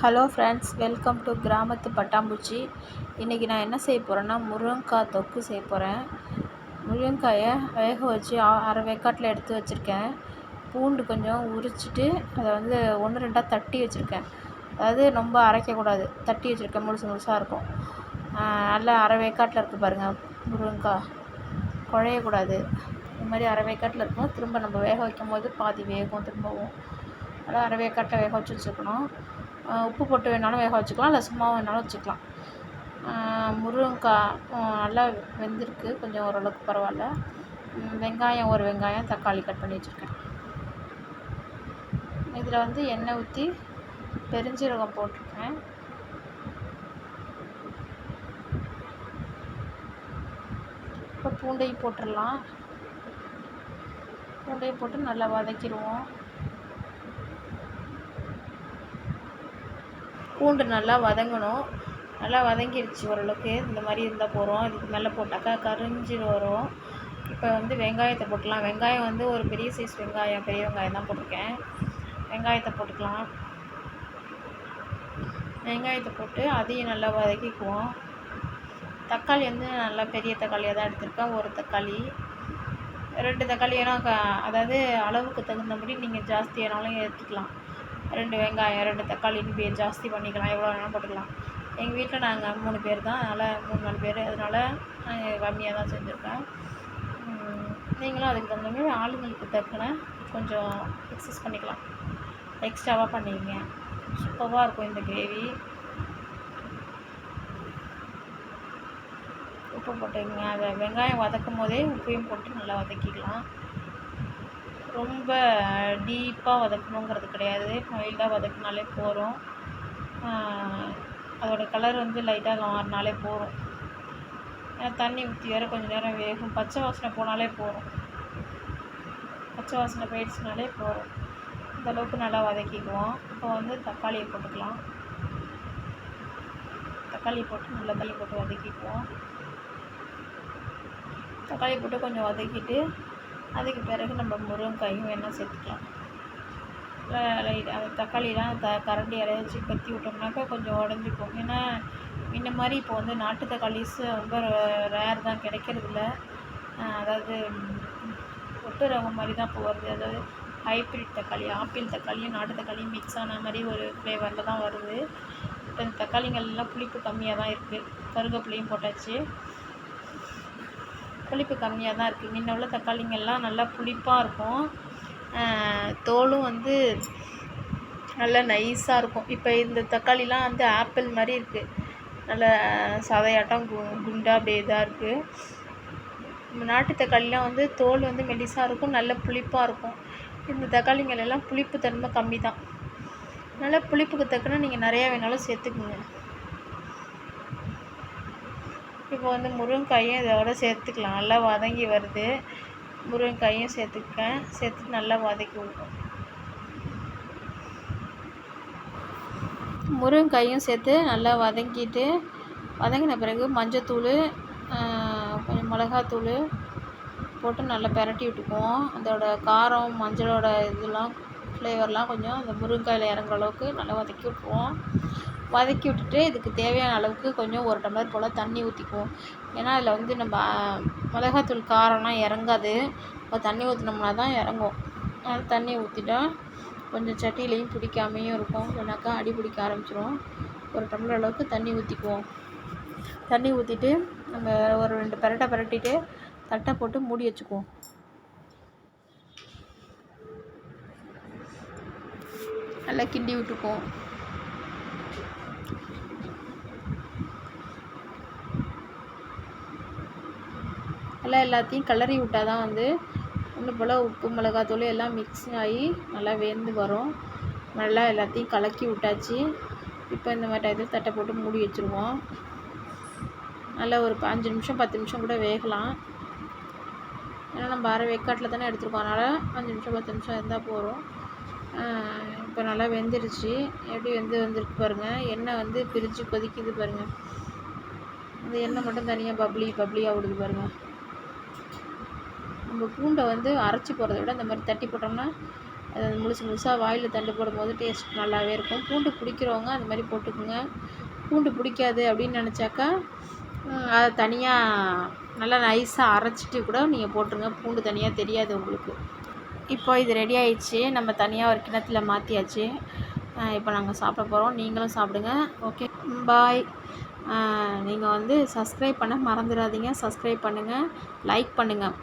Hello friends welcome to கிராமத்து பட்டாம்பூச்சி. இன்றைக்கி நான் என்ன செய்ய போகிறேன்னா முருங்கைக்காய் தொக்கு செய்ய போகிறேன் முருங்கைக்காயை வேக வச்சு அரை வேக்காட்டில் எடுத்து வச்சுருக்கேன். பூண்டு கொஞ்சம் உரிச்சிட்டு அதை வந்து ஒன்று ரெண்டாக தட்டி வச்சுருக்கேன். அதாவது ரொம்ப அரைக்கக்கூடாது தட்டி வச்சுருக்கேன் முழுசு முழுசாக இருக்கும். நல்லா அரை வேக்காட்டில் இருக்குது பாருங்கள் முருங்கைக்காய். குழையக்கூடாது இந்த மாதிரி அரை வேக்காட்டில் இருக்கும். திரும்ப நம்ம வேக வைக்கும் போது பாதி வேகும் திரும்பவும். நல்லா அரை வேக்காட்டில் வேக வச்சு வச்சுக்கணும் உப்பு போட்டு வேணாலும் வேக வச்சுக்கலாம் இல்லை சும்மா வேணாலும் வச்சுக்கலாம். முருங்கைக்காய் நல்லா வெந்திருக்கு கொஞ்சம் ஓரளவுக்கு பரவாயில்ல. வெங்காயம் ஒரு வெங்காயம் தக்காளி கட் பண்ணி வச்சுருக்கேன். இதில் வந்து எண்ணெய் ஊற்றி பெருஞ்சீரகம் போட்டிருக்கேன். இப்போ பூண்டையும் போட்டுடலாம். பூண்டையும் போட்டு நல்லா வதக்கிடுவோம். பூண்டு நல்லா வதங்கணும். நல்லா வதங்கிடுச்சு ஓரளவுக்கு. இந்த மாதிரி இருந்தால் போகிறோம் இதுக்கு மேலே போட்டாக்கா கரிஞ்சு வரும். இப்போ வந்து வெங்காயத்தை போட்டுக்கலாம். வெங்காயம் வந்து ஒரு பெரிய சைஸ் வெங்காயம் பெரிய வெங்காயம் தான் போட்டிருக்கேன். வெங்காயத்தை போட்டுக்கலாம். வெங்காயத்தை போட்டு அதையும் நல்லா வதக்கிக்குவோம். தக்காளி வந்து நல்லா பெரிய தக்காளியாக தான் எடுத்திருக்கேன். ஒரு தக்காளி ரெண்டு தக்காளி ஏன்னா க- அதாவது அளவுக்கு தகுந்தபடி நீங்கள் ஜாஸ்தியானாலும் எடுத்துக்கலாம். ரெண்டு வெங்காயம் ரெண்டு தக்காளின்னு பேர் ஜாஸ்தி பண்ணிக்கலாம் எவ்வளோ வேணாலும் போட்டுக்கலாம். எங்கள் வீட்டில் நாங்கள் மூணு பேர் தான். அதனால் மூணு நாலு பேர். அதனால் நாங்கள் கம்மியாக தான் செஞ்சுருக்கேன். நீங்களும் அதுக்கு தகுந்த மாதிரி ஆளுங்களுக்கு தக்கன கொஞ்சம் எக்ஸஸ் பண்ணிக்கலாம். எக்ஸ்ட்ராவாக பண்ணிக்கங்க சூப்பராக இருக்கும் இந்த கிரேவி உப்பு போட்டுக்கங்க. அதை வெங்காயம் வதக்கும் போதே உப்பையும் போட்டு நல்லா வதக்கிக்கலாம். ரொம்ப டீப்பாக வதக்கணுங்கிறது கிடையாது. மைல்டாக வதக்கினாலே போதும். அதோட கலர் வந்து லைட்டாக மாறினாலே போதும். தண்ணி ஊற்றி வேறு கொஞ்சம் நேரம் வேகும். பச்சை வாசனை போனாலே போதும். பச்சை வாசனை போயிடுச்சுனாலே போதும். இந்தளவுக்கு நல்லா வதக்கிக்குவோம். இப்போ வந்து தக்காளியை போட்டுக்கலாம். தக்காளி போட்டு நல்லா தள்ளி போட்டு வதக்கிக்குவோம். தக்காளி போட்டு கொஞ்சம் வதக்கிட்டு அதுக்கு பிறகு நம்ம முருங்கைக்காயும் வேணால் சேர்த்துக்கலாம். ல- தக்காளிலாம் த கரண்டி இலைய வச்சு கத்தி விட்டோம்னாக்கா கொஞ்சம் உடஞ்சிக்கும். ஏன்னா இந்த மாதிரி இப்போ வந்து நாட்டு தக்காளிஸ் ரொம்ப ரேர் தான் கிடைக்கிறதில்ல. அதாவது ஒட்டு ரகம் மாதிரி தான் இப்போ வருது. அதாவது ஹைப்ரிட் தக்காளி ஆப்பிள் தக்காளியும் நாட்டு தக்காளியும் மிக்ஸ் ஆன மாதிரி ஒரு ஃப்ளேவரில் தான் வருது. இப்போ இந்த தக்காளிங்கள்லாம் புளிப்பு கம்மியாக தான் இருக்குது கருவேப்பிலையும் போட்டாச்சு. புளிப்பு கம்மியாக தான் இருக்குது முன்ன உள்ள தக்காளிங்கெல்லாம் நல்லா புளிப்பாக இருக்கும். தோலும் வந்து நல்லா நைஸாக இருக்கும். இப்போ இந்த தக்காளிலாம் வந்து ஆப்பிள் மாதிரி இருக்குது நல்ல சதையாட்டம் கு குண்டாக அப்படியே இதாக இருக்குது நாட்டு தக்காளிலாம் வந்து தோல் வந்து மெலிசாக இருக்கும் நல்ல புளிப்பாக இருக்கும். இந்த தக்காளிங்கள் எல்லாம் புளிப்பு தன்மை கம்மி தான் நல்லா புளிப்புக்கு தக்கன நீங்கள் நிறையா வேணாலும் சேர்த்துக்குங்க. இப்போ வந்து முருங்கைக்காயும் இதோட சேர்த்துக்கலாம். நல்லா வதங்கி வருது. முருங்கைக்காயும் சேர்த்துக்கேன் சேர்த்து நல்லா வதக்கி விடுவோம் முருங்கைக்காயும் சேர்த்து நல்லா வதக்கிட்டு வதங்கின பிறகு மஞ்சத்தூள் கொஞ்சம் மிளகாத்தூள் போட்டு நல்லா பெரட்டி விட்டுக்குவோம். அதோட காரம் மஞ்சளோட இதெல்லாம் ஃப்ளேவர்லாம் கொஞ்சம் அந்த முருங்கைக்காயில் இறங்குற அளவுக்கு நல்லா வதக்கி விட்டுருவோம். வதக்கி விட்டுட்டு இதுக்கு தேவையான அளவுக்கு கொஞ்சம் ஒரு டம்ளர் போல் தண்ணி ஊற்றிக்குவோம் ஏன்னா அதில் வந்து நம்ம மிளகாத்தூள் காரம்லாம் இறங்காது. இப்போ தண்ணி ஊற்றினோம்னா தான் இறங்கும். அதனால் தண்ணி ஊற்றிட்டா கொஞ்சம் சட்டியிலையும் பிடிக்காமையும் இருக்கும். இல்லைனாக்கா அடி பிடிக்க ஆரம்பிச்சிரும். ஒரு டம்ளர் அளவுக்கு தண்ணி ஊற்றிக்குவோம் தண்ணி ஊற்றிட்டு நம்ம ஒரு ரெண்டு பரட்டை பரட்டிட்டு தட்டை போட்டு மூடி வச்சுக்குவோம். நல்லா கிண்டி விட்டுக்குவோம். நல்லா எல்லாத்தையும் கிளறி விட்டால் தான் வந்து ஒன்று போல் உப்பு மிளகாத்தூள் எல்லாம் மிக்ஸ் ஆகி நல்லா வெந்து வரும். நல்லா எல்லாத்தையும் கலக்கி விட்டாச்சு. இப்போ இந்த மாதிரி டயத்தில் தட்டை போட்டு மூடி வச்சுருவோம். நல்லா ஒரு அஞ்சு நிமிஷம் பத்து நிமிஷம் கூட வேகலாம். ஏன்னா நம்ம அரை வேக்காட்டில் தானே எடுத்துருக்கோம். அதனால் அஞ்சு நிமிஷம் பத்து நிமிஷம் இருந்தால் போதும். இப்போ நல்லா வெந்துருச்சு. எப்படி வெந்து வந்திருக்கு பாருங்கள் எண்ணெய் வந்து பிரித்து கொதிக்குது பாருங்கள் அந்த எண்ணெய் மட்டும் தனியாக பப்ளி பப்ளியாக விடுது பாருங்கள் நம்ம பூண்டை வந்து அரைச்சி போகிறத விட இந்த மாதிரி தட்டி போட்டோம்னா அது முழுசு முழுசாக வாயில் தண்டு போடும்போது டேஸ்ட் நல்லாவே இருக்கும். பூண்டு பிடிக்கிறவங்க அந்த மாதிரி போட்டுக்கோங்க. பூண்டு பிடிக்காது அப்படின்னு நினச்சாக்கா அதை தனியாக நல்லா நைஸாக அரைச்சிட்டு கூட நீங்கள் போட்டுருங்க. பூண்டு தனியாக தெரியாது உங்களுக்கு. இப்போ இது ரெடி ஆயிடுச்சு. நம்ம தனியாக ஒரு கிணத்துல மாற்றியாச்சு இப்போ நாங்கள் சாப்பிட போகிறோம் நீங்களும் சாப்பிடுங்க. ஓகே பாய் நீங்கள் வந்து சப்ஸ்கிரைப் பண்ண மறந்துடாதீங்க. சப்ஸ்கிரைப் பண்ணுங்கள் லைக் பண்ணுங்கள்